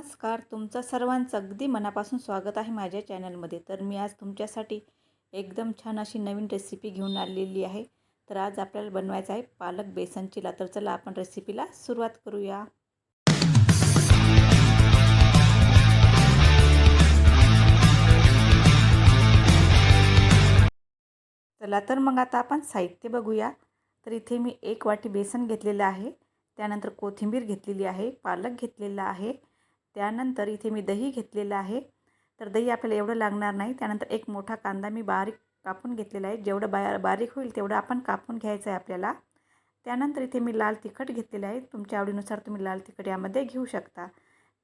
नमस्कार. तुमचं सर्वांचं अगदी मनापासून स्वागत आहे माझ्या चॅनलमध्ये. तर मी आज तुमच्यासाठी एकदम छान अशी नवीन रेसिपी घेऊन आलेली आहे. तर आज आपल्याला बनवायचं आहे पालक बेसन चिला तर चला आपण रेसिपीला सुरुवात करूया. चला तर मग आता आपण साहित्य बघूया. तर इथे मी एक वाटी बेसन घेतलेलं आहे. त्यानंतर कोथिंबीर घेतलेली आहे. पालक घेतलेला आहे. त्यानंतर इथे मी दही घेतलेलं आहे. तर दही आपल्याला एवढं लागणार नाही. त्यानंतर एक मोठा कांदा मी बारीक कापून घेतलेला आहे. जेवढं बा बारीक होईल तेवढं आपण कापून घ्यायचं आहे आपल्याला. त्यानंतर इथे मी लाल तिखट घेतलेलं आहे. तुमच्या आवडीनुसार तुम्ही लाल तिखट यामध्ये घेऊ शकता.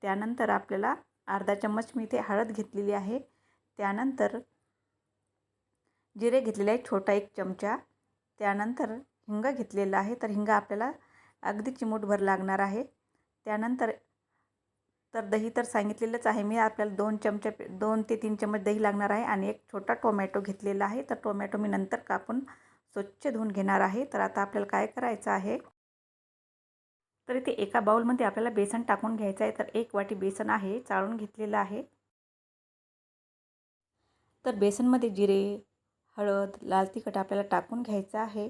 त्यानंतर आपल्याला अर्धा चम्मच मी इथे हळद घेतलेली आहे. त्यानंतर जिरे घेतलेले आहे छोटा एक चमचा. त्यानंतर हिंग घेतलेला आहे. तर हिंग आपल्याला अगदी चिमूटभर लागणार आहे. त्यानंतर तर दही तर सांगितलेलंच आहे. मी आपल्याला दोन चमचे दोन ते तीन चम्मच दही लागणार आहे आणि एक छोटा टोमॅटो घेतलेला आहे. तर टोमॅटो मी नंतर कापून स्वच्छ धुवून घेणार आहे. तर आता आपल्याला काय करायचं आहे? तर इथे एका बाऊलमध्ये आपल्याला बेसन टाकून घ्यायचं आहे. तर एक वाटी बेसन आहे चाळून घेतलेलं आहे. तर बेसनमध्ये जिरे हळद लाल तिखट आपल्याला टाकून घ्यायचं आहे.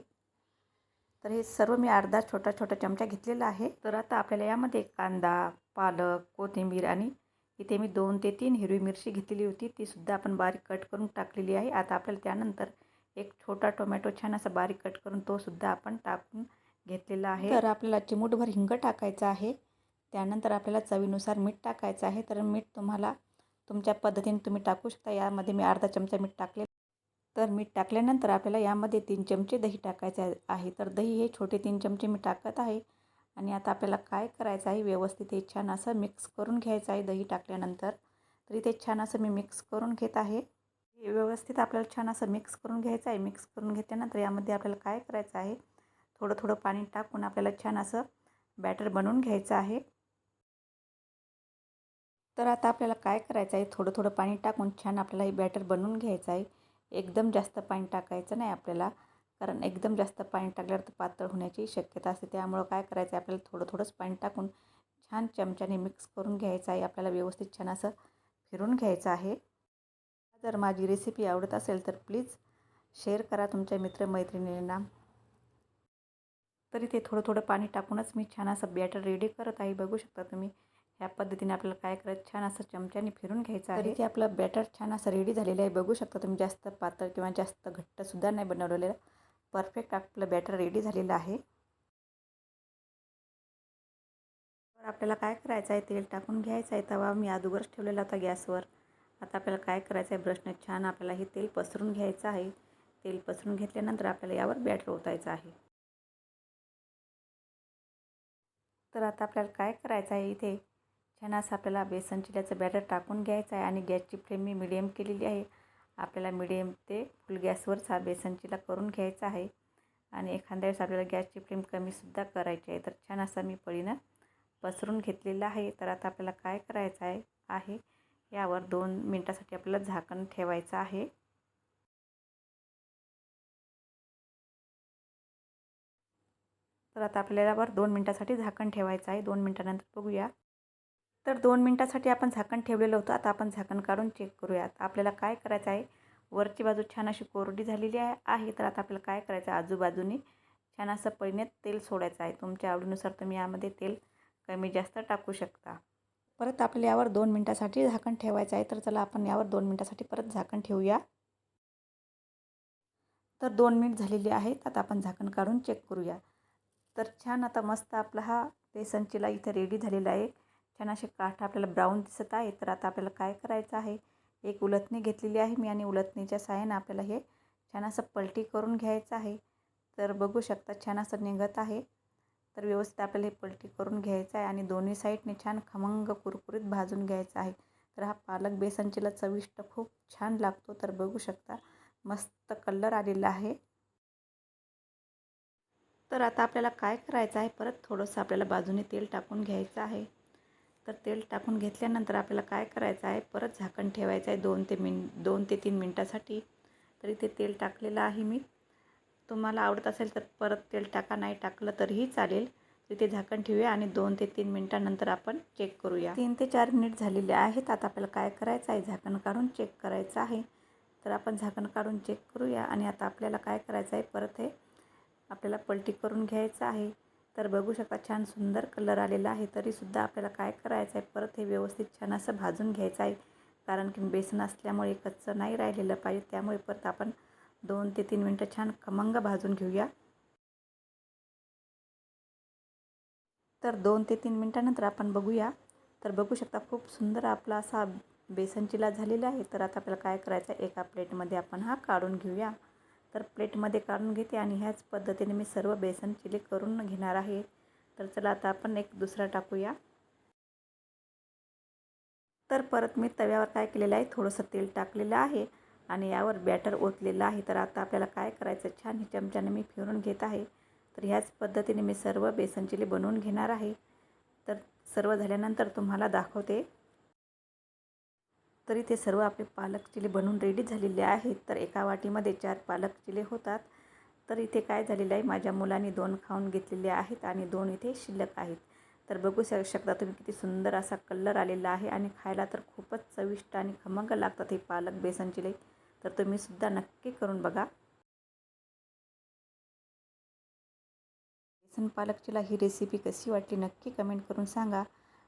तर हे सर्व मी अर्धा छोटा छोटा चमचा घेतलेला आहे. तर आता आपल्याला यामध्ये कांदा पालक कोथिंबीर आणि इथे मी दोन ते तीन हिरवी मिरची घेतलेली होती. तीसुद्धा आपण बारीक कट करून टाकलेली आहे. आता आपल्याला त्यानंतर एक छोटा टोमॅटो छान असा बारीक कट करून तो सुद्धा आपण टाकून घेतलेला आहे. तर आपल्याला चिमूटभर हिंग टाकायचं आहे. त्यानंतर आपल्याला चवीनुसार मीठ टाकायचं आहे. तर मीठ तुम्हाला तुमच्या पद्धतीने तुम्ही टाकू शकता. यामध्ये मी अर्धा चमचा मीठ टाकले तर मीठ टाकल्यानंतर आपल्याला यामध्ये तीन चमचे दही टाकायचे आहे. तर दही हे छोटे तीन चमचे मी टाकत आहे. आणि आता आपल्याला काय करायचं आहे? व्यवस्थित हे छान असं मिक्स करून घ्यायचं आहे दही टाकल्यानंतर. तरी ते छान असं मी मिक्स करून घेत आहे. व्यवस्थित आपल्याला छान असं मिक्स करून घ्यायचं आहे. मिक्स करून घेतल्यानंतर यामध्ये आपल्याला काय करायचं आहे? थोडं थोडं पाणी टाकून आपल्याला छान असं बॅटर बनवून घ्यायचं आहे. तर आता आपल्याला काय करायचं आहे? थोडं थोडं पाणी टाकून छान आपल्याला हे बॅटर बनवून घ्यायचं आहे. एकदम जास्त पाणी टाकायचं नाही आपल्याला. कारण एकदम जास्त पाणी टाकल्यावर तर पातळ होण्याची शक्यता असते. त्यामुळं काय करायचं आहे? आपल्याला थोडं थोडंच पाणी टाकून छान चमच्याने मिक्स करून घ्यायचं आहे. आपल्याला व्यवस्थित छान असं फिरून घ्यायचं आहे. जर माझी रेसिपी आवडत असेल तर प्लीज शेअर करा तुमच्या मित्रमैत्रिणींना. तरी ते थोडं थोडं पाणी टाकूनच मी छान असं बॅटर रेडी करत आहे. बघू शकता तुम्ही ह्या पद्धतीने आपल्याला काय करायचं? छान असं चमच्याने फिरून घ्यायचं आहे. ते आपलं बॅटर छान असं रेडी झालेलं आहे. बघू शकता तुम्ही जास्त पातळ किंवा जास्त घट्टसुद्धा नाही बनवलेलं. परफेक्ट आपलं बॅटर रेडी झालेलं आहे. तर आपल्याला काय करायचं आहे? तेल टाकून घ्यायचं आहे. तवा मी अगोदरच ठेवलेला होता गॅसवर. आता आपल्याला काय करायचं आहे? ब्रशने छान आपल्याला हे तेल पसरून घ्यायचं आहे. तेल पसरून घेतल्यानंतर आपल्याला यावर बॅटर ओतायचं आहे. तर आता आपल्याला काय करायचं आहे इथे? छान असं आपल्याला बेसन चिल्याचं बॅटर टाकून घ्यायचं आहे आणि गॅसची फ्लेम मी मिडियम केलेली आहे. आपल्याला मिडियम ते फुल गॅसवरच हा बेसन चिला करून घ्यायचा आहे. आणि एखाद्या वेळेस आपल्याला गॅसची फ्लेम कमीसुद्धा करायची आहे. तर छान असा मी पळीनं पसरून घेतलेला आहे. तर आता आपल्याला काय करायचं आहे? आहे. यावर दोन मिनटासाठी आपल्याला झाकण ठेवायचं आहे. तर आता आपल्याला वर दोन मिनटासाठी झाकण ठेवायचं आहे. दोन मिनटानंतर बघूया. तर दोन मिनटासाठी आपण झाकण ठेवलेलं होतं. आता आपण झाकण काढून चेक करूयात. आपल्याला काय करायचं आहे? वरची बाजू छान अशी कोरडी झालेली आहे. तर आता आपल्याला काय करायचं आहे? आजूबाजूनी छान असं पहिने तेल सोडायचं आहे. तुमच्या आवडीनुसार तुम्ही यामध्ये तेल कमी जास्त टाकू शकता. परत आपल्याला यावर दोन मिनटासाठी झाकण ठेवायचं आहे. तर चला आपण यावर दोन मिनटासाठी परत झाकण ठेवूया. तर दोन मिनिट झालेली आहेत. आता आपण झाकण काढून चेक करूया. तर छान आता मस्त आपला हा बेसन चिला इथं रेडी झालेला आहे. छान असे काठ आपल्याला ब्राऊन दिसत आहे. तर आता आपल्याला काय करायचं आहे? एक उलथणी घेतलेली आहे मी आणि उलथणीच्या साह्यानं आपल्याला हे छान असं पलटी करून घ्यायचं आहे. तर बघू शकता छान असं निघत आहे. तर व्यवस्थित आपल्याला हे पलटी करून घ्यायचं आहे आणि दोन्ही साईडने छान खमंग कुरकुरीत भाजून घ्यायचं आहे. तर हा पालक बेसनचीला चविष्ट खूप छान लागतो. तर बघू शकता मस्त कलर आलेला आहे. तर आता आपल्याला काय करायचं आहे? परत थोडंसं आपल्याला बाजूने तेल टाकून घ्यायचं आहे. तर तेल टाकून घेतल्यानंतर आपल्याला काय करायचं आहे? परत झाकण ठेवायचं आहे दोन ते मिन दोन ते तीन मिनटासाठी. तरी ते तेल टाकलेलं आहे मी. तुम्हाला आवडत असेल तर परत तेल टाका नाही टाकलं तरीही चालेल. तिथे झाकण ठेवूया आणि दोन ते तीन मिनटानंतर आपण चेक करूया. तीन ते चार मिनिट झालेले आहेत. आता आपल्याला काय करायचं आहे? झाकण काढून चेक करायचं आहे. तर आपण झाकण काढून चेक करूया आणि आता आपल्याला काय करायचं आहे? परत हे आपल्याला पलटी करून घ्यायचं आहे. तर बघू शकता छान सुंदर कलर आलेला आहे. तरीसुद्धा आपल्याला काय करायचं आहे परत हे व्यवस्थित छान असं भाजून घ्यायचं आहे. कारण की बेसन असल्यामुळे कच्चं नाही राहिलेलं पाहिजे. त्यामुळे परत आपण दोन ते तीन मिनटं छान खमंग भाजून घेऊया. तर दोन ते तीन मिनटानंतर आपण बघूया. तर बघू शकता खूप सुंदर आपला असा बेसन चिला झालेला आहे. तर आता आपल्याला काय करायचं आहे एका प्लेटमध्ये आपण हा काढून घेऊया. तर प्लेटमध्ये काढून घेते आणि ह्याच पद्धतीने मी सर्व बेसन चिली करून घेणार आहे. तर चला आता आपण एक दुसरा टाकूया. तर परत मी तव्यावर काय केलेलं आहे थोडंसं तेल टाकलेलं आहे आणि यावर बॅटर ओतलेलं आहे. तर आता आपल्याला काय करायचं छान हे चमच्याने मी फिरून घेत आहे. तर ह्याच पद्धतीने मी सर्व बेसन चिली बनवून घेणार आहे. तर सर्व झाल्यानंतर तुम्हाला दाखवते. तरी ते सर्व आपले पालक चिले बनवून रेडी झालेले आहेत. तर एका वाटीमध्ये चार पालक चिले होतात. तर इथे काय झालेलं आहे? माझ्या मुलांनी दोन खाऊन घेतलेले आहेत आणि दोन इथे शिल्लक आहेत. तर बघू शकता तुम्ही किती सुंदर असा कलर आलेला आहे आणि खायला तर खूपच चविष्ट आणि खमंग लागतात हे पालक बेसन चिले. तर तुम्हीसुद्धा नक्की करून बघा. बेसन पालक चिला ही रेसिपी कशी वाटली नक्की कमेंट करून सांगा.